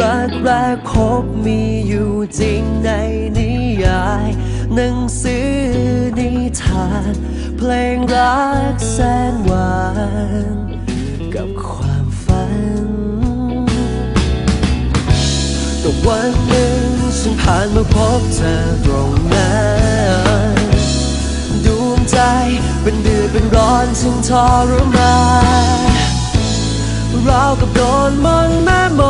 รักแรกพบมีอยู่จริงในนิยาย หนังสือนิทาน เพลงรักแสนหวาน กับความฝัน แต่วันหนึ่งฉันผ่านมาพบเธอตรงนั้นดวงใจเป็นเดือดเป็นร้อนฉันทรมานรากับโดนมนต์แม่ม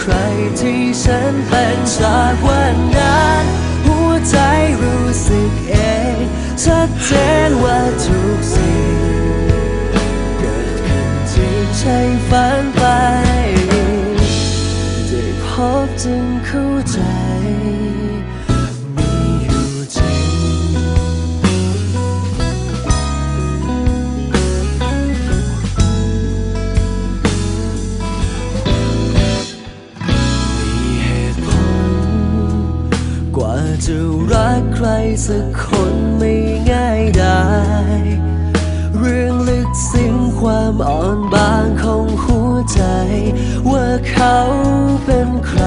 ใครที่ฉันเป็นจากวันนั้น หัวใจรู้สึกเองชัดเจนว่าทุกสิ่งเกิดขึ้นจริงใช่ฝันไปได้พบจึงเข้าใจ จะรักใครสักคนไม่ง่ายได้ เรื่องลึกซึ้งความอ่อนบางของหัวใจ ว่าเขาเป็นใคร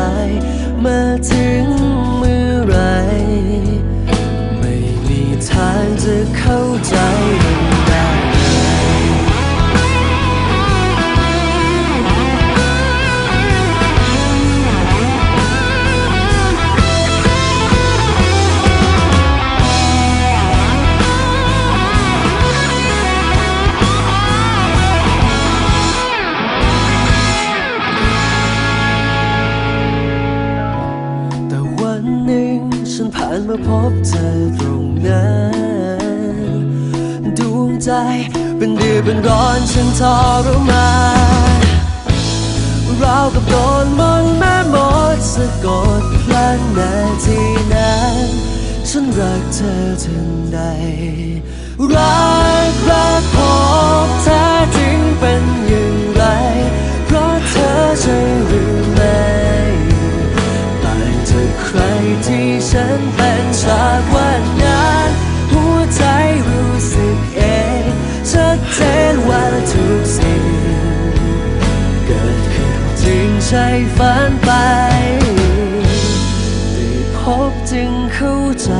มาถึงเมื่อไร ไม่มีทางจะเข้าใจานมาพบเธอตรงนั้นดวงใจเป็นเดือดเป็นร้อนฉันทรมานราวกับโดนมนแม่มดสะกดพลันนาทีนั้นฉันรักเธอทันใดรักรักพบ ใช่ฝันไปได้พบจึงเข้าใจ